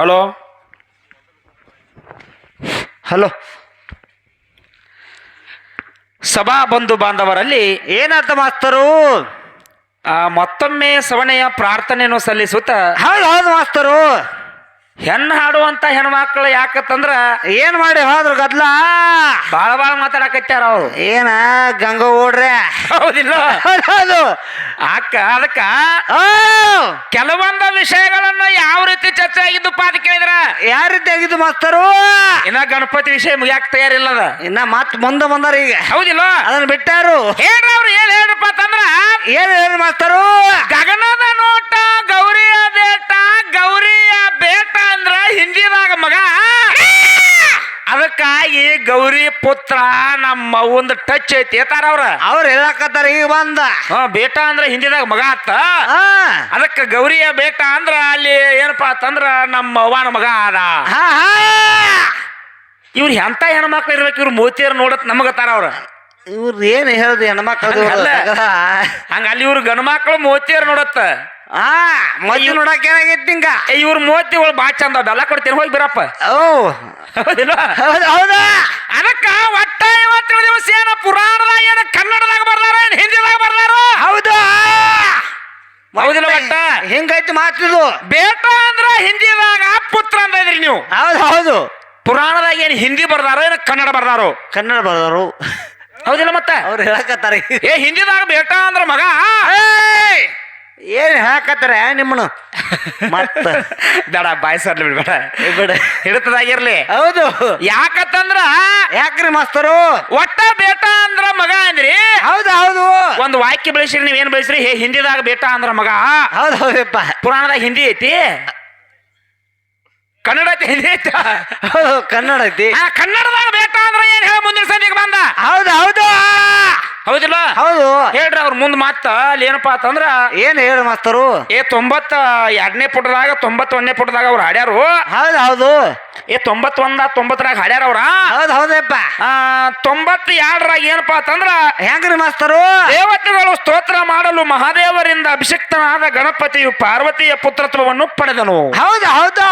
Hello? Hello? ಸಭಾ ಬಂಧು ಬಾಂಧವರಲ್ಲಿ ಏನಂತ ಮಾಸ್ತರು? ಮತ್ತೊಮ್ಮೆ ಸವಣೆಯ ಪ್ರಾರ್ಥನೆಯನ್ನು ಸಲ್ಲಿಸುತ್ತ ಹೌದು ಹೌದು ಮಾಸ್ತರು. ಹೆಣ್ಣು ಹಾಡುವಂಥ ಹೆಣ್ಮಕ್ಳು ಯಾಕತ್ತಂದ್ರ ಏನ್ ಮಾಡಿ ಹೋದ್ರು ಗದ್ಲ? ಬಾಳ ಬಾಳ ಮಾತಾಡಕತ್ಯಾರ ಅವ್ರು. ಏನ ಗಂಗ ಓಡ್ರೆ? ಹೌದಿಲ್ಲ. ಹೌದು ಅಕ್ಕ ಅದಕ್ಕ ಕೆಲವೊಂದು ವಿಷಯಗಳನ್ನ ಯಾವ ರೀತಿ ಚರ್ಚೆ ಆಗಿದ್ದಪ್ಪ ಅಂತ ಕೇಳಿದ್ರ? ಯಾವ ರೀತಿ ಆಗಿದ್ದು ಮಾಸ್ತರು? ಇನ್ನ ಗಣಪತಿ ವಿಷಯ ಮುಗಿಯಾಕ ತಯಾರಿಲ್ಲದ ಇನ್ನ ಮತ್ ಮುಂದೆ ಬಂದಾರ ಈಗ. ಹೌದಿಲ್ಲ. ಅದನ್ನ ಬಿಟ್ಟಾರು. ಹೇಳ್ರ ಅವ್ರು ಏನ್ ಹೇಳ್ರಪ್ಪ ಅಂತಂದ್ರ ಏನ್ ಹೇಳ್ರಿ ಮಾಸ್ತರು? ಗಗನದ ನೋಟ ಗೌರಿಯ ಬೇಟ ಗೌರಿಯ ಬೇಟ ಅಂದ್ರ ಹಿಂದಿದಾಗ ಮಗ ಅದಕ್ಕಾಗಿ ಗೌರಿ ಪುತ್ರ ನಮ್ಮ ಒಂದು ಟಚ್ ಐತಿ. ಏತಾರ ಅವ್ರ? ಅವ್ರು ಹೇಳಕತ್ತಾರ ಈಗ ಬಂದ. ಹಾ ಬೇಟ ಅಂದ್ರ ಹಿಂದಿದಾಗ ಮಗ ಆತ. ಹಾ. ಅದಕ್ಕ ಗೌರಿಯ ಬೇಟ ಅಂದ್ರ ಅಲ್ಲಿ ಏನಪ್ಪಾ ಅಂತಂದ್ರ ನಮ್ಮ ಅವ್ವನ ಮಗ ಅದ ಹಾ ಹಾ. ಇವ್ರು ಎಂತ ಹೆಣ್ಮಕ್ಳು ಇರ್ಬೇಕು ಇವ್ರು ಮೋತಿಯರ್ ನೋಡತ್ ನಮಗತ್ತಾರ ಅವ್ರ? ಇವ್ರು ಏನ್ ಹೇಳ್ದು ಹೆಣ್ಮಕ್ಳು ಅಲ್ಲ. ಹಂಗ ಅಲ್ಲಿ ಇವ್ರು ಗಂಡ್ಮಕ್ಳು ಮೋತಿಯರ್ ನೋಡತ್ತ. ಹಾ ಮೊದ್ಲು ನೋಡಕ್ ಏನಾಗೈತಿ ಹಿಂಗ ಏ, ಇವ್ರ ಮೋತಿಗಳು ಬಾ ಚಂದ ಬೆಲ್ಲ ಕೊಡ್ತೀನಿ ಹೋಗಿ ಬಿರಪ್ಪ ಓ. ಹೌದಾ ಅದಕ್ಕ ಒಟ್ಟ ಇವತ್ತಿನ ದಿವಸ ಏನ ಪುರಾಣದಾಗ ಏನ ಕನ್ನಡದಾಗ ಬರ್ದಾರ ಏನ್ ಹಿಂದಿದಾಗ ಬರ್ದಾರ ಹೌದಾ ಹೌದಿಲ್ಲ ಒಟ್ಟ ಹಿಂಗೈತಿ ಮಾತಿದು ಬೇಟ ಅಂದ್ರ ಹಿಂದಿದಾಗ ಪುತ್ರ ಅಂತ ಇದ್ರಿ ನೀವು. ಹೌದು ಹೌದು. ಪುರಾಣದಾಗ ಏನು ಹಿಂದಿ ಬರ್ದಾರೋ ಏನ ಕನ್ನಡ ಬರ್ದಾರೋ? ಕನ್ನಡ ಬರ್ದರು. ಹೌದಿಲ್ಲ ಮತ್ತೆ? ಅವ್ರು ಹೇಳಕತ್ತಾರೆ. ಏ ಹಿಂದಿದಾಗ ಬೇಟ ಅಂದ್ರ ಮಗ? ಏಯ್! ಏನ್ ಹಾಕತ್ತರ ನಿಮ್ಮನು ಮತ್ತ ಬೇಡ ಬಾಯ್ ಬಿಡಬೇಡ ಬಿಡ್ಬೇಡ ಬಿಡ. ಹಿಡಿತದಾಗಿರ್ಲಿ. ಹೌದು. ಯಾಕತ್ತಂದ್ರ? ಯಾಕ್ರಿ ಮಾಸ್ತರು? ಒಟ್ಟ ಬೇಟ ಅಂದ್ರ ಮಗ ಅಂದ್ರಿ. ಹೌದು ಹೌದು. ಒಂದು ವಾಕ್ಯ ಬೆಳೆಸ್ರಿ ನೀವೇನ್ ಬೆಳೆಸ್ರಿ? ಹೇ ಹಿಂದಿದಾಗ ಬೇಟ ಅಂದ್ರ ಮಗ. ಹೌದು ಹೌದಪ್ಪ ಪುರಾಣದಾಗ ಹಿಂದಿ ಐತಿ. ಕನ್ನಡ ಹೌದು ಕನ್ನಡ ಐತಿ ಆ ಕನ್ನಡದಾಗ ಬೇಟ ಅಂದ್ರೆ ಏನ್ ಹೇಳ ಮುಂದಿನ ಸಂಜೆಗೆ ಬಂದ? ಹೌದು ಹೌದು. ಹೌದಿಲ್ಲ? ಹೌದು. ಹೇಳ್ರಿ ಅವ್ರ ಮುಂದ್ ಮತ್ತ ಅಲ್ಲಿ ಏನಪ್ಪಾ ಅಂತಂದ್ರ ಏನ್ ಹೇಳು ಮಾಸ್ತರು? ಏ ತೊಂಬತ್ತ ಎರಡನೇ ಪುಟದಾಗ ತೊಂಬತ್ತೊಂದನೇ ಪುಟದಾಗ ಅವ್ರು ಹಾಡ್ಯಾರು. ಹೌದು ಹೌದು. ಏ ತೊಂಬತ್ತೊಂದ ತೊಂಬತ್ತರಾಗ ಹಾಡ್ಯಾರ ಅವ್ರ? ಹೌದು ಹೌದಪ್ಪ ಆ ತೊಂಬತ್ತ ಎರಡರಾಗ ಏನಪ್ಪಾ ಅಂತಂದ್ರ ಹೆಂಗ್ರಿ ಮಾಸ್ತರು? ದೇವತೆಗಳು ಸ್ತೋತ್ರ ಮಾಡಲು ಮಹಾದೇವರಿಂದ ಅಭಿಷಿಕ್ತನಾದ ಗಣಪತಿಯು ಪಾರ್ವತಿಯ ಪುತ್ರತ್ವವನ್ನು ಪಡೆದನು. ಹೌದು ಹೌದು.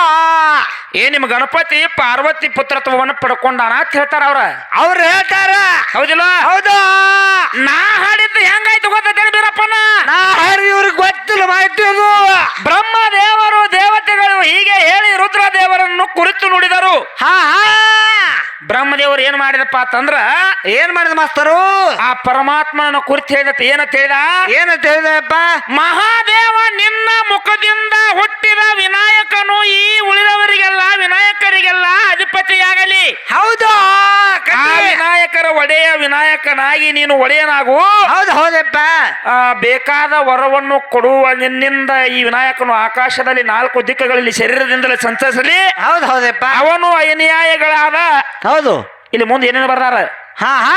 ಏ ನಿಮ್ ಗಣಪತಿ ಪಾರ್ವತಿ ಪುತ್ರತ್ವವನ್ನು ಪಡ್ಕೊಂಡಾನ ಅಂತ ಹೇಳ್ತಾರ ಅವ್ರ. ಅವ್ರು ಹೇಳ್ತಾರ. ಹೌದಿಲ್ಲ? ಹೌದು. ನಾ ಹಾಡಿದ್ದು ಹೆಂಗಾಯ್ತು ಗೊತ್ತೈತೆ ಬೀರಪ್ಪನ? ನಾ ಹಾಡಿ ಇವ್ರಿಗೆ ಗೊತ್ತಿಲ್ಲ ಮಾಹಿತಿ ಅದು. ಬ್ರಹ್ಮ ದೇವರು ದೇವತೆಗಳು ಹೀಗೆ ಹೇಳಿ ರುದ್ರ ದೇವರನ್ನು ಕುರಿತು ನುಡಿದರು. ಹಾ ಹಾ. ಬ್ರಹ್ಮದೇವರು ಏನ್ ಮಾಡಿದಪ್ಪ ಅಂತಂದ್ರ ಏನ್ ಮಾಡಿದ ಮಾಸ್ತರು? ಆ ಪರಮಾತ್ಮನ ಕುರಿತು ಹೇಳಿದ ಏನಂತ ಹೇಳಿದ ಏನ ಹೇಳಿದಪ್ಪ ಮಹಾದೇವ ನಿನ್ನ ಮುಖದಿಂದ ಹುಟ್ಟಿದ ವಿನಾಯಕನು ಈ ಉಳಿದವರಿಗೆಲ್ಲ ವಿನಾಯಕರಿಗೆಲ್ಲ ಅಧಿಪತಿಯಾಗಲಿ. ಹೌದು. ವಿನಾಯಕರ ಒಡೆಯ ವಿನಾಯಕನಾಗಿ ನೀನು ಒಡೆಯನಾಗು. ಹೌದು ಹೌದಪ್ಪ. ಆ, ಬೇಕಾದ ವರವನ್ನು ಕೊಡುವ ನಿನ್ನಿಂದ ಈ ವಿನಾಯಕನು ಆಕಾಶದಲ್ಲಿ ನಾಲ್ಕು ದಿಕ್ಕುಗಳಲ್ಲಿ ಶರೀರದಿಂದಲೇ ಸಂಚರಿಸಲಿ. ಹೌದು ಹೌದಪ್ಪ. ಅವನು ಅನ್ಯಾಯಗಳಾದ ಹೌದು. ಇಲ್ಲಿ ಮುಂದೆ ಏನೇನು ಬರ್ದಾರ? ಹಾ ಹಾ.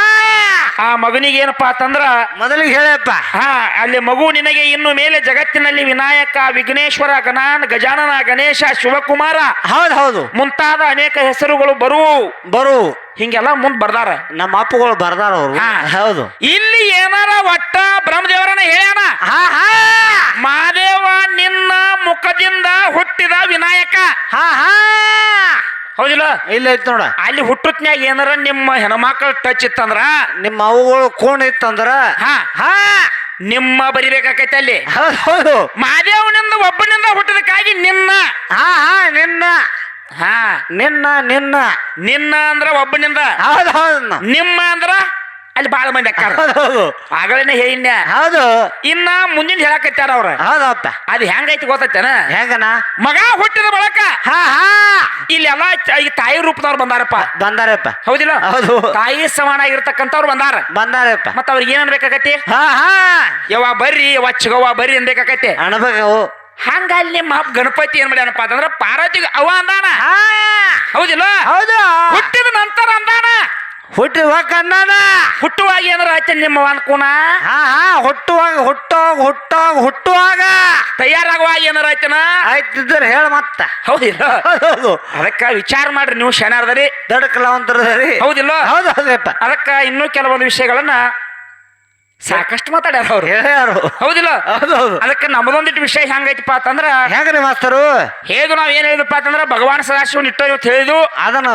ಆ ಮಗನಿಗೆ ಏನಪ್ಪ ಅಂತಂದ್ರ ಮೊದಲಿಗೆ ಹೇಳಪ್ಪ. ಹಾ ಅಲ್ಲಿ ಮಗು ನಿನಗೆ ಇನ್ನು ಮೇಲೆ ಜಗತ್ತಿನಲ್ಲಿ ವಿನಾಯಕ ವಿಘ್ನೇಶ್ವರ ಗಣಾನ್ ಗಜಾನನ ಗಣೇಶ ಶಿವಕುಮಾರ ಹೌದು ಹೌದು. ಮುಂತಾದ ಅನೇಕ ಹೆಸರುಗಳು ಬರು. ಬರು. ಹಿಂಗೆಲ್ಲ ಮುಂದ್ ಬರ್ದಾರ. ನಮ್ಮ ಅಪ್ಪಗಳು ಬರ್ದಾರ ಅವರು. ಹಾ. ಹೌದು. ಇಲ್ಲಿ ಏನಾರ ಒಟ್ಟ ಬ್ರಹ್ಮದೇವರನ್ನ ಹೇಳ್ಯಾನ? ಹಾ ಹಾ. ಮಹಾದೇವ ನಿನ್ನ ಮುಖದಿಂದ ಹುಟ್ಟಿದ ವಿನಾಯಕ. ಹಾ ಹಾ. ಹೌದಿಲ್ಲ? ಇಲ್ಲ ಐತ್ ನೋಡ. ಅಲ್ಲಿ ಹುಟ್ಟುತ್ನ್ಯಾಗ ಏನಾರ ನಿಮ್ಮ ಹೆಣ್ಮಕ್ಳ ಟಚ್ ಇತ್ತಂದ್ರ? ನಿಮ್ಮ ಅವುಗಳು ಕೋಣ ಇತ್ತಂದ್ರ? ಹಾ. ಹಾ. ನಿಮ್ಮ ಬರಿಬೇಕಾಕೈತೆ ಅಲ್ಲಿ. ಹೌದು ಹೌದು. ಮಹಾದೇವನಿಂದ ಒಬ್ಬನಿಂದ ಹುಟ್ಟಿದಕ್ಕಾಗಿ ನಿನ್ನ. ಹಾ ಹಾ ನಿನ್ನ. ಹಾ. ನಿನ್ನ ನಿನ್ನ. ನಿನ್ನ ಅಂದ್ರ ಒಬ್ಬನಿಂದ. ಹೌದು ಹೌದು ನಿಮ್ಮ ಅಂದ್ರ ಅಲ್ಲಿ ಬಾಳ ಮಂದಿ ಅಕ್ಕಾರ. ಹೌದು. ಹೌದು ಹೇಳಿನ ಹೌದು. ಇನ್ನ ಮುಂದಿನ ಹೇಳಕತ್ತಾರ ಅವ್ರ. ಹೌದಪ್ಪ ಅದು ಹೆಂಗೈತಿ ಗೊತ್ತೈತೇನ? ಹೆಂಗನ? ಮಗ ಹುಟ್ಟಿದ ಬಳಕ. ಹಾ ಹಾ. ಇಲ್ಲಿ ಎಲ್ಲಾ ತಾಯಿ ರೂಪದವ್ರು ಬಂದಾರಪ್ಪ. ಬಂದಾರಪ್ಪ. ಹೌದಿಲ್ಲ? ಹೌದು. ತಾಯಿ ಸಮಾನ ಆಗಿರ್ತಕ್ಕಂಥವ್ರು ಬಂದಾರ. ಬಂದಾರಪ್ಪ. ಮತ್ತ ಅವ್ರಿಗೆ ಏನ್ ಅನ್ಬೇಕಾಕತಿ ಹಾ ಹಾ. ಯವ್ವ ಬರ್ರಿ ಯವ್ವ ಚಿಗವ್ವ ಬರ್ರಿ ಅನ್ಬೇಕಾಕತಿ ಅನ್ಬೇಕು. ಹಂಗ ಅಲ್ಲಿ ನಿಮ್ಮ ಗಣಪತಿ ಏನ್ ಮಾಡ್ಯಾನಪ್ಪ ಅಂತಂದ್ರ ಪಾರ್ವತಿಗೆ ಅವ ಅಂದಾನ. ಹೌದಿಲ್ಲ? ಹೌದು. ಹುಟ್ಟಿದ ನಂತರ ಅಂದಾನ. ಹುಟ್ಟಿ ಕನ್ನಡ. ಹುಟ್ಟುವಾಗ ಏನಾರ ಆಯ್ತು ನಿಮ್ಮ ಅನ್ಕೂನ ಹಾ ಹಾ ಹುಟ್ಟುವಾಗ ಹುಟ್ಟೋಗ ಹುಟ್ಟೋಗ ಹುಟ್ಟುವಾಗ. ತಯಾರಾಗುವಾಗ ಏನಾರ ಆಯ್ತನ? ಆಯ್ತಿದ್ರೆ ಹೇಳ ಮತ್ತ. ಹೌದಿಲ್ಲ? ಹೌದು ಅದಕ್ಕ ವಿಚಾರ ಮಾಡ್ರಿ ನೀವು ಶನಾರ್ದರಿ ದೊಡ್ಡ ಕಲಾವಂತರದರಿ. ಹೌದಿಲ್ಲ? ಹೌದು ಹೌದಾಯ್ತ ಅದಕ್ಕ ಇನ್ನೂ ಕೆಲವೊಂದು ವಿಷಯಗಳನ್ನ ಸಾಕಷ್ಟು ಮಾತಾಡ್ಯಾರ ಅವ್ರು. ಹೇಳ್ಯಾರು ಹೌದಿಲ್ಲ? ಹೌದು ಹೌದು. ಅದಕ್ಕೆ ನಮ್ಮದೊಂದಿಟ್ಟು ವಿಷಯ ಹೆಂಗೈತಪ್ಪ ಅಂತಂದ್ರ ಹೆಂಗ್ರಿ ಮಾಸ್ತರು? ಹೇದು ನಾವ್ ಏನ್ ಹೇಳಿದಪ್ಪ ಅಂತಂದ್ರ ಭಗವಾನ್ ಸದಾಶಿವನ್ ಇಟ್ಟ ಇವತ್ತು ಹೇಳಿದು ಅದನ್ನ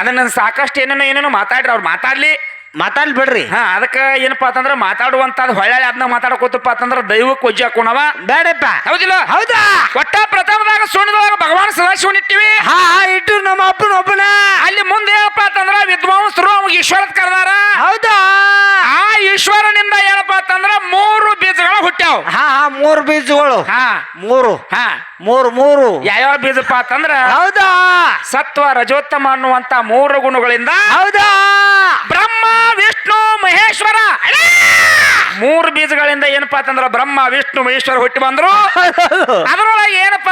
ಅದನ್ನ ಸಾಕಷ್ಟು ಏನೇನೋ ಏನೇನೋ ಮಾತಾಡ್ರಿ ಅವ್ರು ಮಾತಾಡ್ಲಿ. ಮಾತಾಡ್ಲಿ ಬಿಡ್ರಿ. ಹಾ ಅದಕ್ಕೆ ಏನಪ್ಪಾ ಅಂತಂದ್ರ ಮಾತಾಡುವಂತ ಹೊಳ್ಳೆ ಅದನ್ನ ಮಾತಾಡಕೋತಪ್ಪ ಅಂತಂದ್ರ ದೈವಕ್ಕೆ ಒಜ್ಜೆ ಹಾಕೋಣವ ಬೇಡಪ್ಪ ಹೌದಿಲ್ಲ? ಹೌದಾ? ಒಟ್ಟ ಪ್ರಥಮದಾಗ ಸುಣ್ಣದಾಗ ಭಗವಾನ್ ಸದಾಶಿವನ್ ಇಟ್ಟಿವಿ. ಹಾ ಹಾ ಇಟ್ಟು ನಮ್ಮ ಅಪ್ಪನ ಒಬ್ಬನ. ಅಲ್ಲಿ ಮುಂದೆ ಏನಪ್ಪ ಅಂತಂದ್ರ ವಿದ್ವಾಂಸರು ಅವಾಗ ಈಶ್ವರ ಕರೆದಾರ. ಹೌದಾ? ಆ ಈಶ್ವರನಿಂದ ಏನಪ್ಪ ಅಂತಂದ್ರ ಮೂರು ಬೀಜಗಳು ಹುಟ್ಟ್ಯಾವ. ಹಾ ಹಾ ಮೂರು ಬೀಜಗಳು. ಹಾ. ಮೂರು. ಹಾ. ಮೂರು ಮೂರು. ಯಾವ್ಯಾವ ಬೀಜಪ್ಪ ಅಂತಂದ್ರ ಹೌದಾ? ಸತ್ವ ರಜೋತ್ತಮ ಅನ್ನುವಂತ ಮೂರು ಗುಣಗಳಿಂದ ಹೌದಾ? ಬ್ರಹ್ಮ ವಿಷ್ಣು ಮಹೇಶ್ವರ ಮೂರು ಬೀಜಗಳಿಂದ ಏನಪ್ಪಾ ಅಂತಂದ್ರ ಬ್ರಹ್ಮ ವಿಷ್ಣು ಮಹೇಶ್ವರ ಹುಟ್ಟಿ ಬಂದ್ರು. ಅದರೊಳಗೆ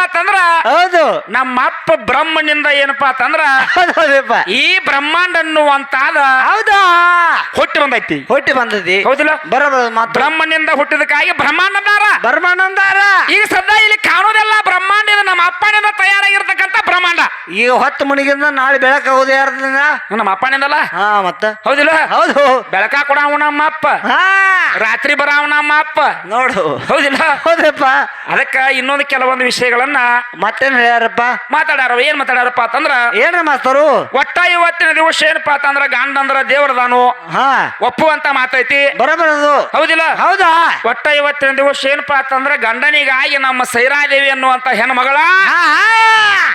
ಅಂತಂದ್ರ ಹೌದು. ನಮ್ಮ ಅಪ್ಪ ಬ್ರಹ್ಮನಿಂದ ಏನಪ್ಪಾ ಅಂತಂದ್ರ ಹೌದಪ್ಪ ಈ ಬ್ರಹ್ಮಾಂಡ ಅನ್ನುವಂತಾದ ಹೌದಾ? ಹುಟ್ಟಿ ಬಂದೈತಿ. ಹೊಟ್ಟಿ ಬಂದೈತಿ. ಹೌದಿಲ್ಲ? ಬರೋಬರ ಮಾತ್ರ ಬ್ರಹ್ಮನಿಂದ ಹುಟ್ಟಿದಕ್ಕಾಗಿ ಬ್ರಹ್ಮಾಂಡದಾರ. ಬರ್ಮಾನಂದಾರ ಈಗ ಸದಾ ಇಲ್ಲಿ ಕಾಣೋದೆಲ್ಲ ಬ್ರಹ್ಮಾಂಡ ಇದು ನಮ್ಮ ಅಪ್ಪನಿಂದ ತಯಾರಾಗಿರ್ತಕ್ಕಂಥ ಬ್ರಹ್ಮಾಂಡ. ಈಗ ಹೊತ್ತು ಮಣಿಗಿಂದ ನಾಳೆ ಬೆಳಕ ಹೋದ ಯಾರ್ದಿಂದ ನಮ್ಮ ಅಪ್ಪನಿಂದಲ್ಲ? ಹಾ ಮತ್ತ. ಹೌದಿಲ್ಲ? ಹೌದು. ಬೆಳಕ ಕೊಡ ನಮ್ಮ ಅಪ್ಪ. ಹಾ. ರಾತ್ರಿ ಬರಾವ ನಮ್ಮ ಅಪ್ಪ. ನೋಡು. ಹೌದಿಲ್ಲ? ಹೌದಪ್ಪ ಅದಕ್ಕ ಇನ್ನೊಂದು ಕೆಲವೊಂದು ವಿಷಯಗಳನ್ನ ಮತ್ತೇನ್ ಹೇಳ್ಯಾರಪ್ಪ? ಮಾತಾಡ್ಯಾರ ಏನ್ ಮಾತಾಡ್ಯಾರಪ್ಪ ಅಂತಂದ್ರ ಏನ್ರ ಮಾಸ್ತರು? ಒಟ್ಟ ಇವತ್ತಿನ ದಿವಸ ಏನಪ್ಪಾ ಅಂತಂದ್ರ ಗಾಂಡಂದ್ರ ದೇವರದಾನು. ಹ. ಹಾ ಒಪ್ಪುವಂತ ಮಾತೈತಿ. ಬರಬರದು ಹೌದಿಲ್ಲ? ಹೌದಾ? ಒಟ್ಟ ಇವತ್ತಿನ ದಿವಸ ಏನಪ್ಪಾ ಅಂತಂದ್ರ ಗಂಡನಿಗಾಗಿ ನಮ್ಮ ಸೈರಾದೇವಿ ಅನ್ನುವಂತ ಹೆಣ್ಮಗಳ.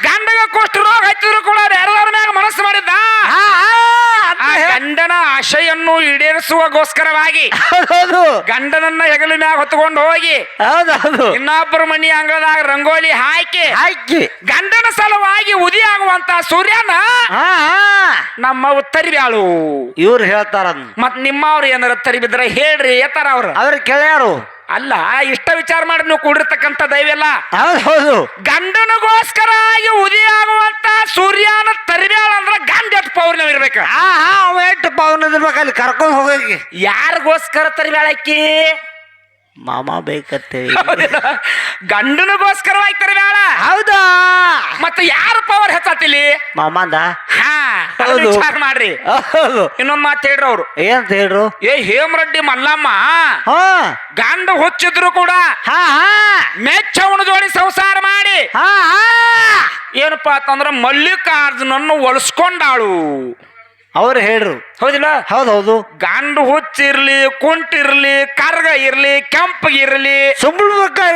ಗಂಡಗ ಕುಷ್ಠ ರೋಗ ಹಚ್ಚಿದ್ರು ಕೂಡ ಬೇರೆದವ್ರ ಮ್ಯಾಗ ಮನಸ್ಸು ಮಾಡಿದ್ದ. ಗಂಡನ ಆಶಯನ್ನು ಈಡೇರಿಸುವಗೋಸ್ಕರವಾಗಿ ಹೌದೌದು ಗಂಡನನ್ನ ಹೆಗಲ ಮ್ಯಾಗ ಹೊತ್ಕೊಂಡು ಹೋಗಿ ಹೌದೌದು ಇನ್ನೊಬ್ಬರ ಮನಿ ಅಂಗಳದಾಗ ರಂಗೋಲಿ ಹಾಕಿ ಹಾಕಿ. ಗಂಡನ ಸಲುವಾಗಿ ಉದಿ ಆಗುವಂತ ಸೂರ್ಯನ ಹಾ ಉತ್ತರಿ ನಮ್ಮ ತರಿಬ್ಯಾಳು. ಇವ್ರು ಹೇಳ್ತಾರ. ಮತ್ ನಿಮ್ಮವ್ರು ಏನಾರ ತರಿಬಿದ್ರೆ ಹೇಳ್ರಿ ಎತ್ತಾರ ಅವ್ರು. ಅವ್ರ ಕೇಳ್ಯಾರು. ಅಲ್ಲ ಇಷ್ಟ ವಿಚಾರ ಮಾಡಿ ನೀವು ಕೂಡಿರ್ತಕ್ಕಂಥ ದೈವೆಲ್ಲ ಹೌದು ಹೌದು. ಗಂಡನಿಗೋಸ್ಕರ ಆಗಿ ಉದಿಯಾಗುವಂತ ಆಗುವಂತ ಸೂರ್ಯನ ತರಿಬ್ಯಾಳ ಅಂದ್ರೆ ಗಂಡ ಎಷ್ಟು ಪೌರ್ಣಮಿ ಇರ್ಬೇಕು? ಹಾ ಹಾ ಅವ ಎಷ್ಟು ಇರ್ಬೇಕು? ಅಲ್ಲಿ ಕರ್ಕೊಂಡು ಹೋಗಿ. ಯಾರಿಗೋಸ್ಕರ ತರಿಬ್ಯಾಳಕ್ಕಿ ಮಾಮ ಬೇಕತ್ತೇವಿ ಗಂಡನಿಗೋಸ್ಕರ ಆಯ್ತಾರೆ ಬೇಡ ಹೌದಾ? ಮತ್ತೆ ಯಾರು ಪವರ್ ಹೆಚ್ಚಾತಿಲಿ ಮಾಮಂದ ಹಾ ಅದನ್ನ ಹೌದು. ವಿಚಾರ ಮಾಡ್ರಿ. ಹೌದು. ಇನ್ನೊಂದ್ ಮಾತು ಹೇಳ್ರಿ ಅವ್ರು. ಏನ್ ಹೇಳ್ರು? ಏ ಹೇಮರೆಡ್ಡಿ ಮಲ್ಲಮ್ಮ. ಹಾ. ಗಂಡ ಹುಚ್ಚಿದ್ರು ಕೂಡ ಹಾ ಹಾ. ಮೆಚ್ಚವನ ಜೋಡಿ ಸಂಸಾರ ಮಾಡಿ. ಹಾ ಹಾ. ಏನಪ್ಪಾ ಅಂತಂದ್ರ ಮಲ್ಲಿಕಾರ್ಜುನನ್ನು ಒಲಿಸ್ಕೊಂಡಾಳು. ಅವ್ರು ಹೇಳ್ರು. ಹೌದಿಲ್ಲ? ಹೌದು ಹೌದು. ಗಂಡು ಹುಚ್ಚಿರ್ಲಿ ಕುಂಟಿರ್ಲಿ ಕರ್ಗ ಇರ್ಲಿ ಕೆಂಪಗಿರ್ಲಿ ಸುಂಬಳ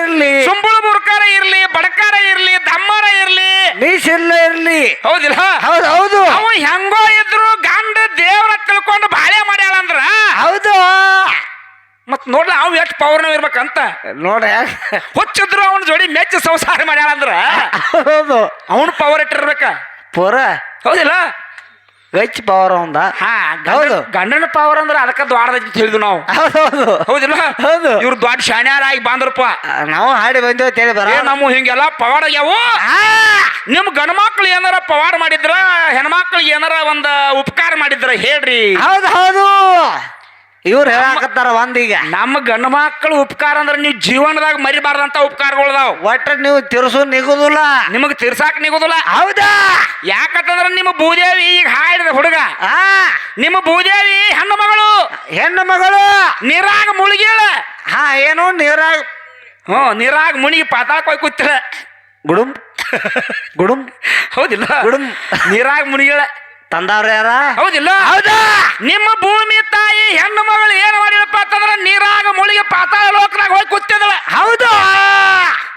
ಇರ್ಲಿ. ಸುಂಬಳ ಬುರ್ಕಾರ ಇರ್ಲಿ ಬಡಕಾರ ಇರ್ಲಿ ದಮ್ಮರ ಇರ್ಲಿ. ಮೀಸಿಲ್ಲ ಇರ್ಲಿ. ಹೌದಿಲ್ಲ? ಹೌದು ಹೌದು. ಅವು ಹೆಂಗೋ ಇದ್ರು ಗಂಡ ದೇವ್ರ ತಿಳ್ಕೊಂಡು ಬಾಳೆ ಮಾಡ್ಯಾಳ ಅಂದ್ರ. ಹೌದು. ಮತ್ ನೋಡ್ಲ ಅವ್ ಎಷ್ಟು ಪವರ್ನ ಇರ್ಬೇಕಂತ. ನೋಡ ಹುಚ್ಚಿದ್ರು ಅವನ ಜೋಡಿ ಮೆಚ್ಚ ಸಂಸಾರ ಮಾಡ್ಯಾಳ ಅಂದ್ರ. ಹೌದು. ಅವನು ಪವರ್ ಇಟ್ಟಿರ್ಬೇಕ. ಪೋರ. ಹೌದಿಲ್ಲ? ವೆಚ್ ಪವರ್ ಅಂದ ಹಾ ಹೌದು. ಗಂಡ ಗಂಡನ ಪವರ್ ಅಂದ್ರೆ ಅದಕ್ಕ ದ್ವಾರದೈತಿ ತಿಳಿದು ನಾವು. ಹೌದು ಹೌದು ಹೌದಿಲ್ಲ? ಹೌದು. ಇವ್ರು ದೊಡ್ಡ ಶಾಣ್ಯಾರಾಗಿ ಬಂದ್ರಪ್ಪ. ನಾವು ಹಾಡಿ ಬಂದೇವ್ ತೇಳಿ ಬರ. ನಮ್ಮ ಹಿಂಗೆಲ್ಲ ಪವಾಡ ಆಗ್ಯಾವು. ನಿಮ್ ಗಂಡ್ಮಕ್ಳು ಏನಾರ ಪವಾಡ ಮಾಡಿದ್ರ ಹೆಣ್ಮಕ್ಳಿಗೆ ಏನಾರ ಒಂದ ಉಪಕಾರ ಮಾಡಿದ್ರ ಹೇಳ್ರಿ. ಹೌದು ಹೌದು. ಇವ್ರು ಹೇಳಾಕತ್ತಾರ ಒಂದೀಗ. ನಮ್ಮ ಗಂಡ ಮಕ್ಕಳು ಉಪಕಾರ ಅಂದ್ರೆ ನೀವು ಜೀವನದಾಗ ಮರಿಬಾರ್ದಂತ ಉಪಕಾರಗಳದಾವ ಒಟ್ಟ ನೀವು ತಿರ್ಸು ನಿಗುದಿಲ್ಲ. ನಿಮಗ್ ತಿರ್ಸಾಕ್ ನಿಗುದಿಲ್ಲ. ಹೌದಾ? ಯಾಕಂತಂದ್ರ ನಿಮ್ಮ ಭೂದೇವಿ ಈಗ ಹಾಡಿದ ಹುಡುಗ. ಆ. ನಿಮ್ಮ ಭೂದೇವಿ ಹೆಣ್ಣು ಮಗಳು. ಹೆಣ್ಣು ಮಗಳು. ನೀರಾಗ ಮುಳುಗಿಳ ಹಾ ಏನು ನೀರಾಗ. ಹ್ಞೂ ನೀರಾಗ ಮುಳುಗಿ ಪಾತಾಕ್ ಹೋಗಿ ಕೂತಿಳ ಗುಡುಂ. ಗುಡುಂ. ಹೌದಿಲ್ಲ. ಗುಡುಂ. ನೀರಾಗ ಮುಳುಗಿಳ ತಂದವ್ರ ಯಾರ? ಹೌದಿಲ್ಲ. ಹೌದಾ? ನಿಮ್ಮ ಭೂಮಿ ತಾಯಿ ಹೆಣ್ಣು ಮಗಳು ಏನು ಮಾಡಿದಪ್ಪ ಅಂತಂದ್ರೆ ನೀರಾಗ ಮುಳುಗಿ ಪಾತಾಳ ಲೋಕನಾಗ ಹೋಗಿ ಕೂತಿದಳ ಹೌದು.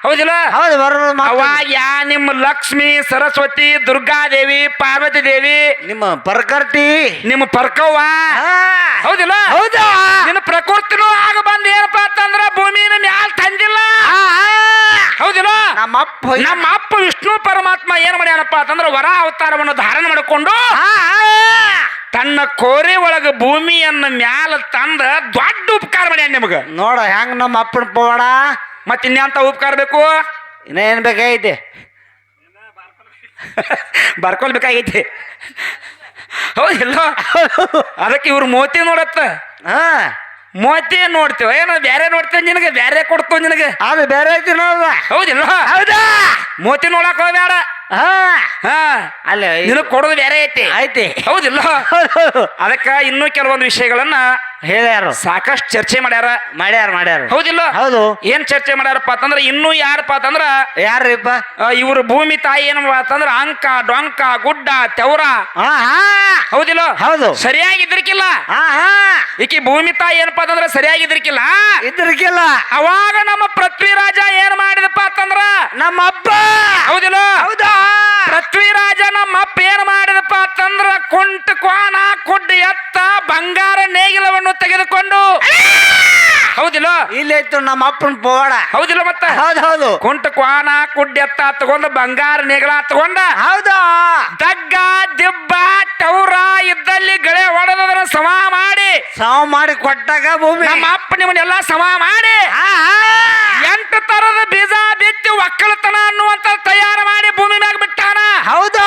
ಹೌದಿಲ್ಲ? ಹೌದು ಬರೋದು ಅವ ಯಾ ನಿಮ್ಮ ಲಕ್ಷ್ಮಿ ಸರಸ್ವತಿ ದುರ್ಗಾದೇವಿ ಪಾರ್ವತಿ ದೇವಿ ನಿಮ್ಮ ಪರ್ಕರ್ತಿ. ನಿಮ್ಮ ಪರ್ಕವ್ವ. ಹೌದಿಲ್ಲ? ಹೌದು. ನಿನ್ನ ಪ್ರಕೃತಿನೂ ಆಗ ಬಂದ ಏನಪ್ಪಾ ಅಂತಂದ್ರ ಭೂಮಿನ ಮ್ಯಾಲ ತಂದಿಲ್ಲ. ಹೌದಿಲ್ಲ? ನಮ್ಮ ಅಪ್ಪ ನಮ್ಮ ಅಪ್ಪ ವಿಷ್ಣು ಪರಮಾತ್ಮ ಏನ್ ಮಾಡ್ಯಾನಪ್ಪ ಅಂತಂದ್ರೆ ವರ ಅವತಾರವನ್ನು ಧಾರಣ ಮಾಡಿಕೊಂಡು. ತನ್ನ ಕೋರಿ ಒಳಗ ಭೂಮಿಯನ್ನ ಮ್ಯಾಲ ತಂದ ದೊಡ್ಡ ಉಪಕಾರ ಮಾಡ್ಯಾನ ನಿಮಗ. ನೋಡ ಹೆಂಗ್ ನಮ್ಮ ಅಪ್ಪನ ಪವಾಡ? ಮತ್ ಇನ್ಯಾಂತ ಉಪಕಾರ ಬೇಕು? ಇನ್ನೇನ್ ಬೇಕಾಗೈತಿ? ಬರ್ಕೊಳ್ಬೇಕಾಗೈತಿ ಹೌದಿಲ್ಲ ಅದಕ್ಕೆ ಇವ್ರು ಮೋತಿ ನೋಡತ್ತ. ಹಾ. ಮೋತಿ ನೋಡ್ತೇವ. ಏನು ಬೇರೆ ನೋಡ್ತೇವ ನಿನಗೆ ಬೇರೆ ಕೊಡ್ತೇವೆ ನಿನಗೆ. ಅದು ಬೇರೆ ಐತಿ ನೋಡ. ಹೌದಿಲ್ಲ? ಹೌದಾ? ಮೋತಿ ನೋಡಕ್ ಹೋಗ್ಬೇಡ. ಹಾ. ಹಾ ಅಲ್ಲಿ ನಿನಗ್ ಕೊಡೋದು ಬೇರೆ ಐತಿ. ಐತಿ. ಹೌದಿಲ್ಲ? ಅದಕ್ಕ ಇನ್ನೂ ಕೆಲವೊಂದು ವಿಷಯಗಳನ್ನ ಹೇಳ್ಯಾರು ಸಾಕಷ್ಟು ಚರ್ಚೆ ಮಾಡ್ಯಾರ. ಮಾಡ್ಯಾರ ಮಾಡ್ಯಾರ. ಹೌದಿಲ್ಲ? ಹೌದು. ಏನ್ ಚರ್ಚೆ ಮಾಡ್ಯಾರಪ್ಪ ಅಂತಂದ್ರ ಇನ್ನೂ ಯಾರಪ್ಪ ಅಂತಂದ್ರ ಯಾರ್ರಿಪ್ಪ? ಇವ್ರ ಭೂಮಿ ತಾಯಿ ಏನ್ ಅಂತಂದ್ರ ಅಂಕ ಡೊಂಕ ಗುಡ್ಡ ತೆವರ. ಹಾ ಹಾ. ಹೌದಿಲ್ಲ? ಹೌದು. ಸರಿಯಾಗಿದ್ರಿಕಿಲ್ಲ ಹಾ ಹಾ. ಈಕಿ ಭೂಮಿ ತಾಯಿ ಏನಪ್ಪಾ ಅಂತಂದ್ರ ಸರಿಯಾಗಿದ್ರಿಕಿಲ್ಲ ಇದ್ರಿಕಿಲ್ಲ? ಅವಾಗ ನಮ್ಮ ಪೃಥ್ವಿರಾಜ ಏನ್ ಮಾಡಿದಪ್ಪ ಅಂತಂದ್ರ ನಮ್ಮ ಅಪ್ಪ. ಹೌದಿಲ್ಲ? ಹೌದಾ? ಪೃಥ್ವಿರಾಜ ನಮ್ಮ ಅಪ್ಪ ಏನ್ ಮಾಡಿದಪ್ಪ ಅಂತಂದ್ರ ಕುಂಟ ಕ್ವಾಣ ಎತ್ತ ಬಂಗಾರ ನೇಗಿಲವನ್ನು ತೆಗೆದುಕೊಂಡು ಹೌದಿಲ್ಲ? ಇಲ್ಲೈತು ನಮ್ಮ ಅಪ್ಪನ ಪವಾಡ. ಹೌದಿಲ್ಲ ಮತ್ತ? ಹೌದು ಹೌದು. ಕುಂಟ ಕ್ವಾನ ಕುಡ್ಡ ಎತ್ತ ತಗೊಂಡ ಬಂಗಾರ ನೆಗಳ ತಗೊಂಡ ಹೌದು? ದಗ್ಗ ದಿಬ್ಬ ಟೌರ ಇದ್ದಲ್ಲಿ ಗಳೆ ಹೊಡೆದದ್ರ ಸಮ ಮಾಡಿ. ಸಾವು ಮಾಡಿ ಕೊಟ್ಟಾಗ ಭೂಮಿ. ನಮ್ಮ ಅಪ್ಪ ನಿಮ್ಮನ್ನೆಲ್ಲ ಸಮ ಮಾಡಿ. ಎಂಟು ತರದ ಬೀಜ ಬಿತ್ತಿ ಒಕ್ಕಲತನ ಅನ್ನುವಂತ ತಯಾರು ಮಾಡಿ ಭೂಮಿ ಮ್ಯಾಗ ಬಿಟ್ಟಾನ? ಹೌದಾ?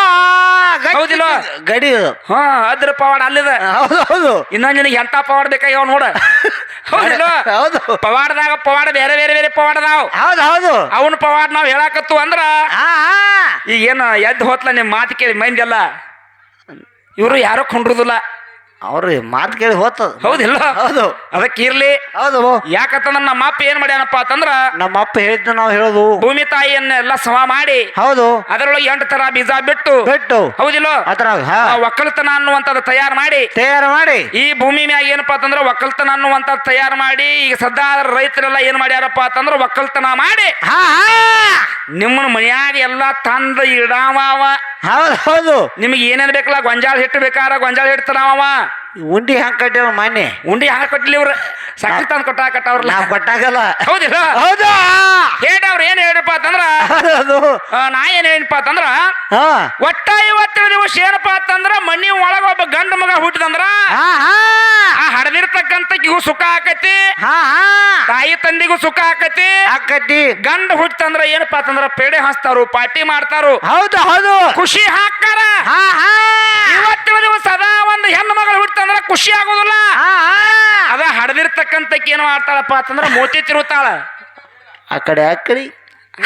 ಹೌದಿಲ್ಲ? ಗಡಿ. ಹಾ ಅದ್ರ ಪವಾಡ ಅಲ್ಲಿದೆ. ಹೌದು ಹೌದು. ಇನ್ನೊಂದು ನಿನಗೆ ಎಂತ ಪವಾಡ ಬೇಕಾಗ್ಯಾವ ನೋಡ. ಹೌದು. ಪವಾಡದಾಗ ಪವಾಡ ಬೇರೆ ಬೇರೆ ಬೇರೆ ಪವಾಡದಾವ್. ಹೌದು ಹೌದು. ಅವನ ಪವಾಡ ನಾವ್ ಹೇಳಾಕತ್ತು ಅಂದ್ರ ಆ ಹಾ ಈಗ ಏನ ಎದ್ದು ಹೋತ್ಲ ನಿಮ್ ಮಾತು ಕೇಳಿ ಮೈಂದೆಲ್ಲ. ಎಲ್ಲ ಇವರು ಯಾರೋ ಕೊಂಡ್ರುದಿಲ್ಲ. ಅವ್ರು ಮಾತು ಕೇಳಿ ಹೋತದ ಹೌದಿಲ್ಲ? ಹೌದು. ಅದಕ್ಕೆ ಇರ್ಲಿ. ಹೌದು. ಯಾಕಂತಂದ್ರ ನಮ್ಮ ಅಪ್ಪ ಏನ್ ಮಾಡ್ಯಾನಪ್ಪ ಅಂತಂದ್ರ ನಮ್ಮ ಅಪ್ಪ ಹೇಳಿದ್ದು ನಾವು ಹೇಳೋದು. ಭೂಮಿ ತಾಯಿಯನ್ನ ಎಲ್ಲ ಸಮ ಮಾಡಿ ಹೌದು. ಅದರೊಳಗೆ ಎಂಟು ತರ ಬೀಜ ಬಿಟ್ಟು ಬಿಟ್ಟು ಹೌದಿಲ್ಲ? ಅದ್ರಾಗ ಒಕ್ಕಲತನ ಅನ್ನುವಂಥದ್ದು ತಯಾರು ಮಾಡಿ ತಯಾರು ಮಾಡಿ. ಈ ಭೂಮಿ ಮ್ಯಾಗ ಏನಪ್ಪಾ ಅಂತಂದ್ರ ಒಕ್ಕಲ್ತನ ಅನ್ನುವಂಥದ್ದು ತಯಾರು ಮಾಡಿ ಈಗ ಸದಾ ರೈತರೆಲ್ಲ ಏನ್ ಮಾಡ್ಯಾರಪ್ಪ ಅಂತಂದ್ರ ಒಕ್ಕಲತನ ಮಾಡಿ ಹಾ ಹಾ. ನಿಮ್ಮನ್ನ ಮನೆಯಾಗ ಎಲ್ಲ ತಂದ ಇಡಾವ ಹೌದು ಹೌದು. ನಿಮಗೆ ಏನೇನು ಬೇಕಲ್ಲ ಗೊಂಜಾಳ ಹಿಟ್ಟು ಬೇಕಾರ ಗೊಂಜಾಳ ಹಿಟ್ಟು ತರಾವ ಉಂಡಿ ಹಂಗ ಕಟ್ಟಿವ ಮಾನ್ಯ? ಉಂಡಿ ಹಾಕ ಕೊಟ್ಟಿಲ್ಲ ಇವ್ರು? ಸಕ್ಕರೆ ತಂದು ಕೊಟ್ಟ ಕಟ್ಟವ್ರಲ್ಲ ನಾವು ಕೊಟ್ಟಾಗಲ್ಲ. ಹೌದಿಲ್ಲ? ಹೌದಾ? ಹೇಳ್ದವ್ರ ಏನು ಹೇಳ್ರಪ್ಪ ಅಂತಂದ್ರ ಅದು ಆ, ನಾ ಏನು ಹೇಳಿನಪ್ಪ ಅಂತಂದ್ರ ಹಾ. ಒಟ್ಟ ಇವತ್ತಿನ ದಿವಸ ಏನಪ್ಪಾ ಅಂತಂದ್ರ ಮನಿ ಒಳಗ ಒಬ್ಬ ಗಂಡ ಮಗ ಹುಟ್ಟಿದಂದ್ರ ಹಾ ಹಾ. ಆ ಹಡದಿರ್ತಕ್ಕಂತ ಇವು ಸುಖ ಆಕತಿ ಹಾ ಹಾ. ತಾಯಿ ತಂದಿಗೂ ಸುಖ ಆಕತಿ ಆಕತಿ. ಗಂಡ ಹುಟ್ಟಂದ್ರ ಏನಪ್ಪಾ ಅಂತಂದ್ರ ಪೇಡೆ ಹಚ್ತಾರು ಪಾರ್ಟಿ ಮಾಡ್ತಾರು ಹೌದು ಹೌದು. ಖುಷಿ ಹಾಕ್ತಾರ. ಹಾ ಹಾ. ಖುಷಿ ಆಗೋದಿಲ್ಲ. ಅದ ಹಡದಿರ್ತಕ್ಕಂತ ಏನು ಮಾಡ್ತಾಳಪ್ಪ ಅಂತಂದ್ರೆ ಮೋತಿ ತಿರುತ್ತಾಳ ಆ ಕಡೆ ಆ ಕಡೆ.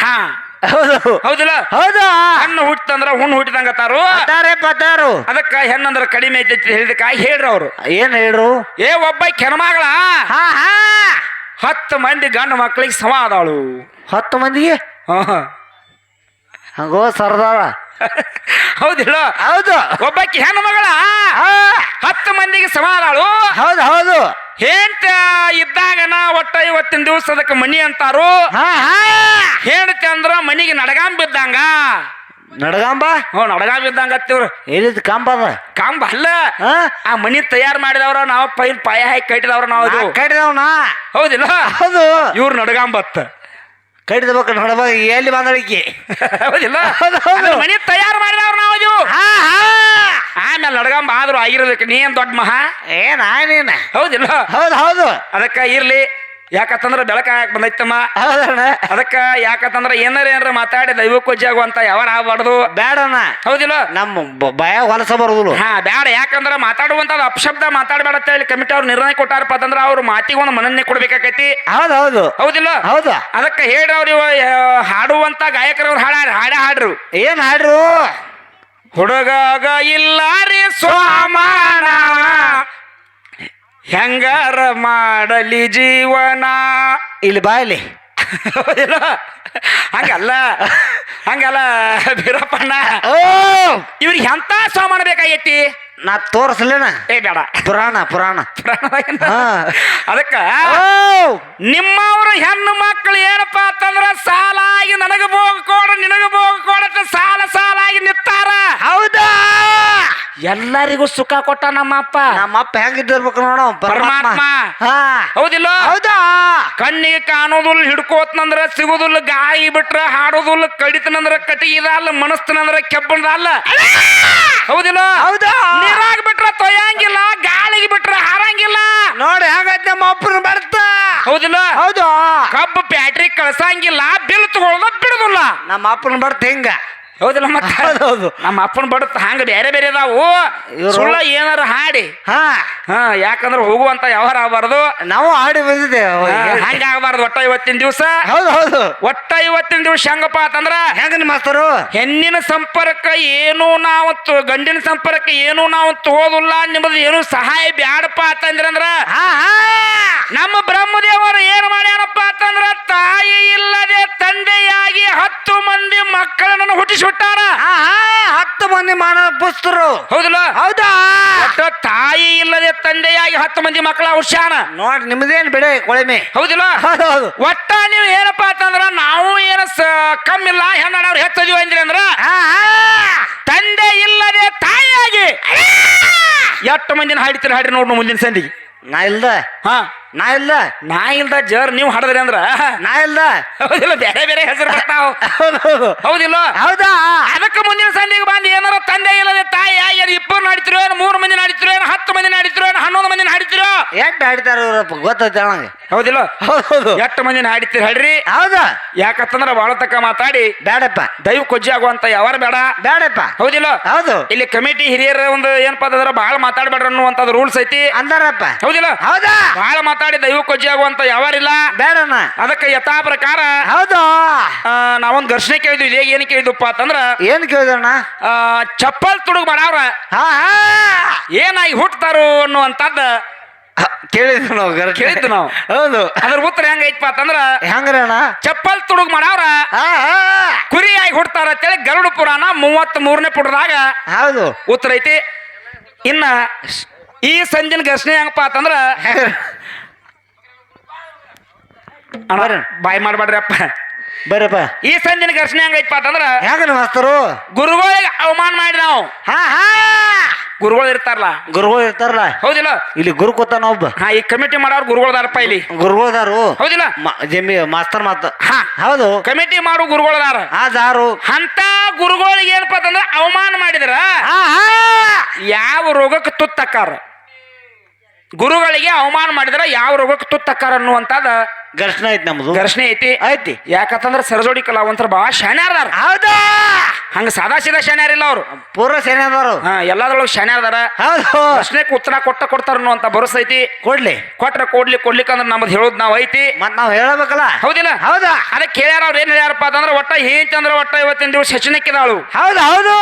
ಹಾ. ಹೌದು. ಹೌದಿಲ್ಲ? ಹೌದು. ಹಣ್ಣು ಹುಟ್ಟಂದ್ರ ಹುಣ್ಣು ಹುಟ್ಟಿದಂಗತಾರು ಪತಾರೆ ಪತಾರು. ಅದಕ್ಕ ಹೆಣ್ಣಂದ್ರ ಕಡಿಮೆ ಐತಿ ಹೇಳಿದಕ್ಕ ಹೇಳ್ರಿ ಅವರು. ಏನ್ ಹೇಳ್ರು? ಏ ಒಬ್ಬ ಕೆನಮಗಳ ಹಾ ಹಾ. ಹತ್ತು ಮಂದಿ ಗಂಡು ಮಕ್ಕಳಿಗೆ ಸಮ ಅದಾಳು ಹತ್ತು ಮಂದಿಗೆ? ಹಾ. ಹಂಗೋ ಸರ್ದಾರ. ಹೌದಿಲ್ಲ? ಹೌದು. ಒಬ್ಬಾಕಿ ಹೆಣ್ಣು ಮಗಳ ಹತ್ತು ಮಂದಿಗೆ ಸಮ ಹೌದು ಹೌದು. ಹೆಂಡ ಇದ್ದಾಗ ನಾ ಒಟ್ಟ ಇವತ್ತಿನ ದಿವಸ ಅದಕ್ಕೆ ಮನಿ ಅಂತಾರು. ಹೆಂಡತಿ ಅಂದ್ರ ಮನಿಗೆ ನಡಗಾಂ ಬಿದ್ದಂಗ ನಡಗಾಂಬ? ಹ್ಞೂ ನಡಗಾಂ ಬಿದ್ದಂಗ ಅತ್ತಿವ್ರು. ಏನಿದ್ ಕಾಂಬ ಅದ? ಕಾಂಬ ಅಲ್ಲ. ಆ ಮನಿ ತಯಾರು ಮಾಡಿದವ್ರ ನಾವು ಪೈ ಪಾಯ ಹಾಕಿ ಕಟ್ಟಿದವ್ರ ನಾವು ಕಟ್ಟಿದವ್ನ? ಹೌದಿಲ್ಲ? ಹೌದು. ಇವ್ರು ನಡಗಾಂಬತ್ತ ಕಡಿದಬೇಕು ನೋಡಬ ಎಲ್ಲಿ ಬಂದಳಿಕೆ ಹೌದಿಲ್ಲ? ಹೌದು, ಹೌದು. ಅದ್ರ ತಯಾರು ಮಾಡಿದವ್ರು ನಾವು ಇದು ಹಾ ಹಾ. ಆಮೇಲೆ ನಡ್ಗಂಬ ಆದ್ರೂ ಆಗಿರೋದಕ್ಕೆ ನೀ ಏನ್ ದೊಡ್ಡ ಮಹಾ? ಏನ ನೀನ ಹೌದಿಲ್ಲ? ಹೌದು ಹೌದು. ಅದಕ್ಕೆ ಇರ್ಲಿ. ಯಾಕಂತಂದ್ರ ಬೆಳಕ ಯಾಕೆ ಬಂದೈತಮ್ಮ. ಹೌದಣ್ಣ. ಅದಕ್ಕ ಯಾಕಂತಂದ್ರ ಏನಾರ ಏನಾರ ಮಾತಾಡಿ ದೈವಕ್ಕೆ ಅಂತ ಯಾವಾರ ಆಗ್ಬಾರ್ದು. ಬೇಡಣ್ಣ ಹೌದಿಲ್ಲ? ನಮ್ಮ ಭಯ ಹೊಲಸ ಬರುದಿಲ್ಲ. ಹಾ ಬೇಡ ಯಾಕಂದ್ರ ಮಾತಾಡುವಂತ ಅಪಶಬ್ದ ಮಾತಾಡಬೇಡ ಅಂತ ಹೇಳಿ ಕಮಿಟಿ ಅವ್ರು ನಿರ್ಣಯ ಕೊಟ್ಟಾರಪ್ಪ ಅಂತಂದ್ರ ಅವ್ರ ಮಾತಿಗೆ ಒಂದು ಮನನ್ನೇ ಕೊಡ್ಬೇಕಾಕೈತಿ. ಹೌದು ಹೌದು ಹೌದಿಲ್ಲ? ಹೌದು. ಅದಕ್ಕ ಹೇಳ್ರಿ ಅವ್ರು ಹಾಡುವಂತ ಗಾಯಕರವ್ರು ಹಾಡ ಹಾಡ ಹಾಡ್ರು. ಏನ್ ಹಾಡ್ರು? ಹುಡುಗಾಗ ಇಲ್ಲ ರೀ ಸ್ವಾಮಾನ. ಹೆಂಗಾರ ಮಾಡಲಿ ಜೀವನ? ಇಲ್ಲಿ ಬಾ ಇಲ್ಲಿ. ಹಂಗಲ್ಲ. ಹಂಗಲ್ಲ ಬೀರಪ್ಪಣ್ಣ. ಓ! ಇವ್ರಿಗೆ ಎಂತ ಸಾಮಾನ ಬೇಕಾಗೈತಿ ನಾ ತೋರಿಸ್ಲೇನ? ಏ ಬೇಡ. ಪುರಾಣ ಪುರಾಣ. ಅದಕ್ಕ ನಿಮ್ಮವ್ರ ಹೆಣ್ಣು ಮಕ್ಕಳು ಏನಪ್ಪ ಅಂತಂದ್ರ ಸಾಲಾಗಿ ನನಗೆ ಬೋಗ ಕೊಡ ನಿನಗ ಬೋಗ ಕೊಡ ಸಾಲ ಸಾಲಾಗಿ ನಿತ್ತಾರ. ಹೌದಾ? ಎಲ್ಲರಿಗೂ ಸುಖ ಕೊಟ್ಟ ನಮ್ಮಪ್ಪ. ನಮ್ಮಪ್ಪ ಹೆಂಗಿದ್ದಿರ್ಬೇಕು ನೋಡು ಪರಮಾತ್ಮ. ಹಾ. ಹೌದಿಲ್ಲ? ಹೌದಾ? ಕಣ್ಣಿಗೆ ಕಾಣೋದಿಲ್ಲ ಹಿಡ್ಕೋತ್ನಂದ್ರ ಸಿಗುದಿಲ್ಲ ಗಾಯಿ ಬಿಟ್ರ ಹಾಡೋದಿಲ್ಲ ಕಡಿತನಂದ್ರ ಕಟಿಗಿದಲ್ಲ ಮನಸ್ತನಂದ್ರ ಕೆಬ್ಬಣದಲ್ಲ. ಹೌದಿಲ್ಲ? ಹೌದಾ? ನೀರಾಗ ಬಿಟ್ರ ತೊಯ್ಯಂಗಿಲ್ಲ ಗಾಳಿಗೆ ಬಿಟ್ರ ಹಾರಂಗಿಲ್ಲ. ನೋಡಿ ಹೆಂಗೈತೆ ನಮ್ಮ ಅಪ್ಪನ ಬರ್ತ ಹೌದಿಲ್ಲ? ಹೌದು? ಕಬ್ಬು ಬ್ಯಾಟ್ರಿ ಕಳ್ಸಂಗಿಲ್ಲ ಬಿಲ್ ತಗೊಳ್ಳೋದ ಬಿಡುದಿಲ್ಲ. ನಮ್ಮ ಅಪ್ಪನ ಬರ್ತ ಹಿಂಗ? ಹೌದಿಲ್ಲ ಮತ್ತೆ? ಹೌದು ನಮ್ಮ ಅಪ್ಪನ ಬಡತ್ ಹಂಗ ಬೇರೆ ಬೇರೆ ನಾವು ಇವ್ರು- ಸುಳ್ಳ ಏನಾರ ಹಾಡಿ. ಹಾ. ಹಾ ಯಾಕಂದ್ರೆ ಹೋಗುವಂತ ವ್ಯವಹಾರ ಆಗಬಾರ್ದು. ನಾವು ಆಡಿ ಬಂದಿದ್ದೇವೆ ಹಂಗ ಆಗಬಾರ್ದು ಒಟ್ಟ ಇವತ್ತಿನ ದಿವಸ. ಹೌದು ಹೌದು. ಒಟ್ಟ ಇವತ್ತಿನ ದಿವಸ ಹೆಂಗಪ್ಪ ಅಂತಂದ್ರ? ಹೆಂಗ ಮಾಸ್ತರು? ಹೆಣ್ಣಿನ ಸಂಪರ್ಕ ಏನು ನಾವು ತ- ಗಂಡಿನ ಸಂಪರ್ಕ ಏನು ನಾವು ತಗೋದಿಲ್ಲ ನಿಮ್ಮದು ಏನು ಸಹಾಯ ಬ್ಯಾಡಪ್ಪ ಅಂತಂದ್ರಂದ್ರ ಹಾ ಹಾ. ನಮ್ಮ ಬ್ರಹ್ಮದೇವರು ಏನು ಮಾಡ್ಯಾರಪ್ಪ ಅಂತಂದ್ರ ತಾಯಿ ಇಲ್ಲದೆ ತಂದೆಯಾಗಿ ಹತ್ತು ಮಂದಿ ಮಕ್ಕಳನ್ನು ಹುಟ್ಟಿಸಿಬಿಟ್ಟಾರ ಹಾ ಹತ್ತು ಮಂದಿ ಮಾನವ ಪುಸ್ತರು. ಹೌದಲ್ಲ? ಹೌದಾ? ಒಟ್ಟ ತಾಯಿ ಇಲ್ಲದೆ ತಂದೆಯಾಗಿ ಹತ್ತು ಮಂದಿ ಮಕ್ಕಳ ಹುಷಾರ. ನೋಡ್ ನಿಮ್ದೇನ್ ಬಿಡೆ ಕೊಳಿಮೆ. ಹೌದಿಲ್ಲ? ಹೌದು ಹೌದು ಒಟ್ಟ ನೀವು ಏನಪ್ಪಾ ಅಂತಂದ್ರ ನಾವು ಏನ ಕಮ್ಮಿ ಕಮ್ಮಿಲ್ಲ ಹೆಣ್ಣವ್ರು ಹೆಚ್ಚದಿವಿ ಅಂದ್ರಿ ಅಂದ್ರ ತಂದೆ ಇಲ್ಲದೆ ತಾಯಿಯಾಗಿ. ಎಷ್ಟು ಮಂದಿನ ಹಾಡಿತೀರಿ ಹಾಡ್ರಿ ನೋಡ್ ಮುಂದಿನ ಸಂದಿಗೆ. ನಾ ಇಲ್ದ. ಹಾ. ನಾ ಇಲ್ಲ ನಾ ಇಲ್ದ ಜರ್ ನೀವು ಹಾಡದ್ರಿ ಅಂದ್ರ? ನಾ ಇಲ್ಲ. ಹೌದಿಲ್ಲ ಬೇರೆ ಬೇರೆ ಹೆಸರು ಬರ್ತಾವ. ಹೌದು ಹೌದು ಹೌದಿಲ್ಲ? ಹೌದಾ? ಅದಕ್ಕೆ ಮುಂದಿನ ಸಂದಿಗೆ ಬಂದು ಏನಾರ ತಂದೆ ಇಲ್ಲದೆ ತಾಯಿ ಏನು ಇಬ್ಬರು ನಾಡಿದ್ರು ಏನು ಮೂರು ಮಂದಿ ನಾಡಿದ್ರು ಏನು ಹತ್ತು ಮಂದಿ ನಾಡಿದ್ರು ಏನು ಹನ್ನೊಂದು ಮಂದಿ ನಾಡಿದ್ರು ಎಷ್ಟು ಇವ್ರಪ್ಪ ಗೊತ್ತೈತೆ ನಂಗೆ ಹೌದಿಲ್ಲ? ಹೌದು ಎಷ್ಟು ಮಂದಿ ಹಾಡಿತೀರಿ ಹೇಳ್ರಿ? ಹೌದಾ? ಯಾಕಂತಂದ್ರ ಬಾಳ ತಕ್ಕ ಮಾತಾಡಿ. ಬೇಡಪ್ಪ. ದೈವ ಕೊಜ್ಜಿ ಆಗುವಂತ ಯಾವಾರ ಬೇಡ. ಬೇಡಪ್ಪ. ಹೌದಿಲ್ಲ? ಹೌದು. ಇಲ್ಲಿ ಕಮಿಟಿ ಹಿರಿಯರ ಒಂದು ಏನಪ್ಪಾ ಅಂದ್ರೆ ಬಹಳ ಮಾತಾಡಬೇಡ್ರಿ ಅನ್ನುವಂಥದ್ದು ರೂಲ್ಸ್ ಐತಿ. ಅಂದಾರಪ್ಪ. ಹೌದಿಲ್ಲ? ಹೌದಾ? ಬಹಳ ಮಾತಾಡಿ ದೈವ ಕೊಜ್ಜಿ ಆಗುವಂತ ಯಾವಾರಿಲ್ಲ? ಬೇಡಣ್ಣ. ಅದಕ್ಕೆ ಯಥಾ ಪ್ರಕಾರ ಹೌದು? ನಾವೊಂದು ಘರ್ಷಣೆ ಕೇಳಿದ್ವಿ ಇದೇ ಏನು ಕೇಳಿದ್ವಪ್ಪ ಅಂತಂದ್ರ ಏನ್ ಕೇಳಿದಣ್ಣ ಚಪ್ಪಲ್ ತುಡುಗ್ ಮಾಡವ್ರ. ಏನಾಗಿ ಹುಟ್ಟತಾರು ಅನ್ನುವಂಥದ್ದ ಕೇಳಿದ್ವಿ ನಾವು ಕೇಳಿದ್ವಿ ನಾವು. ಹೌದು. ಅದ್ರ ಉತ್ತರ ಹೆಂಗೈತಪ್ಪ ಅಂತಂದ್ರ ಹೆಂಗ್ರಿ ಅಣ್ಣ ಚಪ್ಪಲ್ ತುಡುಗ್ ಮಾಡವ್ರ. ಕುರಿಯಾಗಿ ಹುಡ್ತಾರ ಅಂತೇಳಿ ಗರುಡ ಪುರಾಣ ಮೂವತ್ತ್ ಮೂರನೇ ಪುಟದಾಗ ಹೌದು. ಉತ್ತರ ಐತಿ. ಇನ್ನ ಈ ಸಂಜಿನ ಘರ್ಷಣೆ ಹೆಂಗಪ್ಪ ಅಂತಂದ್ರ? ಅಣ್ಣ. ಬಾಯ್ ಮಾಡ್ಬೇಡ್ರಪ್ಪ ಬರಪ್ಪ ಈ ಸಂಜಿನ ಘರ್ಷಣೆ ಹೆಂಗೈತಪ್ಪ ಅಂತಂದ್ರ ಹೆಂಗ ಮಾಸ್ತರು? ಗುರುಗಳಿಗೆ ಅವಮಾನ ಮಾಡಿ ನಾವು. ಹಾ ಹಾ. ಗುರುಗಳು ಇರ್ತಾರಲ್ಲ. ಗುರುಗಳು ಇರ್ತಾರಲ್ಲ. ಹೌದಿಲ್ಲ? ಇಲ್ಲಿ ಗುರು ಕೂತಾನ ಒಬ್ಬ. ಹಾ ಈ ಕಮಿಟಿ ಮಾಡೋರು ಗುರುಗಳದಾರಪ್ಪ ಇಲ್ಲಿ. ಗುರುಗಳದಾರು? ಹೌದಿಲ್ಲ? ಜಮಿ ಮಾಸ್ತರ್ ಮಾತು ಹಾ. ಹೌದು. ಕಮಿಟಿ ಮಾಡು ಗುರುಗಳದಾರ. ಆ ದಾರು. ಅಂತ ಗುರುಗಳಿಗೆ ಏನಪ್ಪ ಅಂತಂದ್ರ ಅವಮಾನ ಮಾಡಿದ್ರ. ಯಾವ ರೋಗಕ್ಕೆ ತುತ್ತಕ್ಕಾರ ಗುರುಗಳಿಗೆ ಅವಮಾನ ಮಾಡಿದ್ರ ಯಾವ ರೋಗಕ್ಕೆ ತುತ್ತಕ್ಕಾರ ಅನ್ನುವಂಥದ್ದು ಘರ್ಷಣೆ ಐತಿ ನಮ್ದು. ಘರ್ಷಣೆ ಐತಿ. ಐತಿ. ಯಾಕಂತಂದ್ರ ಸರಜೋಡಿ ಕಲಾವಂತರ ಬಹಳ ಶಾನ್ಯಾರದಾರ ಹೌದಾ? ಹಂಗ ಸಾದಾ ಸೀದಾ ಶಾನ್ಯಾರಿಲ್ಲ ಅವ್ರು. ಪೂರ ಸೇನೆ ಅದಾರು ಹಾ ಎಲ್ಲದ್ರೊಳಗೆ ಶಾನ್ಯಾರದಾರ ಹೌದು. ಪ್ರಶ್ನೆಗೆ ಉತ್ತರ ಕೊಟ್ಟ ಕೊಡ್ತಾರ ಅಂತ ಭರೋಸೆ ಐತಿ. ಕೊಡ್ಲಿ. ಕೊಟ್ರ ಕೊಡ್ಲಿ ಕೊಡ್ಲಿಕ್ಕಂದ್ರ ನಮ್ದು ಹೇಳೋದು ನಾವ್ ಐತಿ. ಮತ್ ನಾವ್ ಹೇಳಬೇಕಲ್ಲ? ಹೌದಿಲ್ಲ? ಹೌದಾ? ಅದಕ್ಕೆ ಕೇಳ್ಯಾರ ಅವ್ರು ಏನ್ ಹೇಳ್ಯಾರಪ್ಪ ಅಂತಂದ್ರ ಒಟ್ಟ ಏಂತಂದ್ರ ಒಟ್ಟ ಇವತ್ತಿನ ದಿವಸ ಹೆಚ್ಚಿನಕ್ಕಿದಾಳು ಹೌದು ಹೌದು.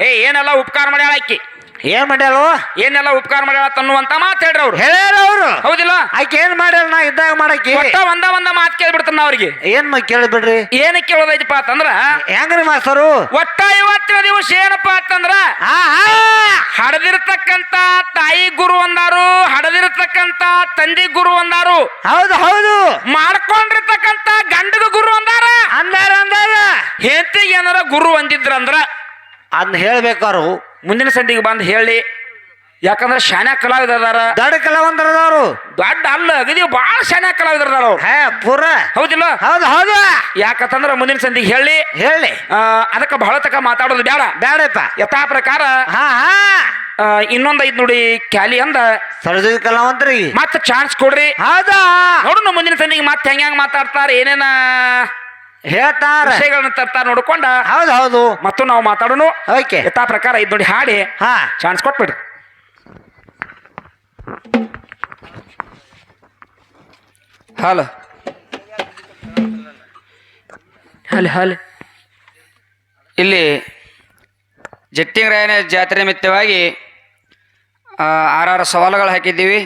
ಏ ಏನೆಲ್ಲ ಉಪಕಾರ ಮಾಡ್ಯಾಳ ಆಕಿ? ಏನ್ ಮಾಡ್ಯಾಳು? ಏನೆಲ್ಲ ಉಪಕಾರ ಮಾಡ್ಯಾಳ ತನ್ನುವಂತ ಮಾತು ಹೇಳ್ರಿ ಅವ್ರು. ಹೇಳ್ಯಾರ ಅವ್ರು. ಹೌದಿಲ್ಲ? ಆಕೆ ಏನ್ ಮಾಡ್ಯಾರ ನಾ ಇದ್ದಾಗ ಮಾಡಕ್ಕೆ? ಒಟ್ಟ ಒಂದ ಒಂದ ಮಾತು ಕೇಳ್ಬಿಡ್ತಾನ ಅವ್ರಿಗೆ. ಏನ್ ಮಾ ಕೇಳಿ ಬಿಡ್ರಿ ಏನ್ ಕೇಳೋದೈತಪ್ಪ ಅಂತಂದ್ರ? ಹೆಂಗ್ರಿ ಮಾಸ್ತರು? ಒಟ್ಟ ಇವತ್ತಿನ ದಿವಸ ಏನಪ್ಪಾ ಅಂತಂದ್ರ? ಹಡದಿರ್ತಕ್ಕಂತ ತಾಯಿ ಗುರು ಒಂದಾರು ಹಡದಿರ್ತಕ್ಕಂತ ತಂದೆ ಗುರು ಒಂದಾರು ಹೌದು ಹೌದು. ಮಾಡ್ಕೊಂಡಿರ್ತಕ್ಕಂತ ಗಂಡದ ಗುರು ಅಂದಾರ. ಅಂದಾರ ಅಂದಾರ. ಹೆಂಡತಿಗೆ ಏನಾರ ಗುರು ಅಂದಿದ್ರಂದ್ರ? ಅದನ್ನ ಹೇಳ್ಬೇಕಾರು ಮುಂದಿನ ಸಂದಿಗೆ ಬಂದು ಹೇಳಿ. ಯಾಕಂದ್ರೆ ಶಾನ ಕಲಾವಿದರ ದೊಡ್ಡ ಕಲಾವಂತರದವ್ರು. ದೊಡ್ಡ ಅಲ್ಲ ಅಗದಿ ಬಹಳ ಶಾನ ಕಲಾವಿದರದಾರ ಅವ್ರು ಹೇ ಪೂರ. ಹೌದಿಲ್ಲ? ಹೌದು ಹೌದು. ಯಾಕಂತಂದ್ರ ಮುಂದಿನ ಸಂದಿಗೆ ಹೇಳಿ. ಹೇಳಿ. ಅದಕ್ಕೆ ಬಹಳ ತಕ ಮಾತಾಡೋದು ಬೇಡ ಬೇಡಪ್ಪ ಯಥಾ ಪ್ರಕಾರ ಹಾ ಹಾ. ಆ, ಇನ್ನೊಂದ್ ಐದ್ ನೋಡಿ ಕ್ಯಾಲಿ ಅಂದ. ಸರಸ್ವತಿ ಕಲಾವಂತರಿಗೆ ಮತ್ತೆ ಚಾನ್ಸ್ ಕೊಡ್ರಿ. ಹೌದಾ? ನೋಡು ಮುಂದಿನ ಸಂದಿಗೆ ಮತ್ತೆ ಹೆಂಗ್ ಹೆಂಗ್ ಮಾತಾಡ್ತಾರ ಏನೇನ? ಹೇಳ್ತಾರ. ವಿಷಯಗಳನ್ನ ತರ್ತಾರ ನೋಡ್ಕೊಂಡ ಹೌದು ಹೌದು. ಮತ್ತು ನಾವು ಮಾತಾಡೋಣ ಓಕೆ. ಯಥಾ ಪ್ರಕಾರ ಇದು ನೋಡಿ ಹಾಡಿ. ಹಾ. ಚಾನ್ಸ್ ಕೊಟ್ಬಿಡ್ರಿ ಹಲೋ. Hello hello. ಇಲ್ಲಿ ಜಟ್ಟಿಂಗರಾಯನ ಜಾತ್ರೆ ನಿಮಿತ್ತವಾಗಿ ಆ, ಆರಾರು ಸವಾಲುಗಳು ಹಾಕಿದ್ದೀವಿ.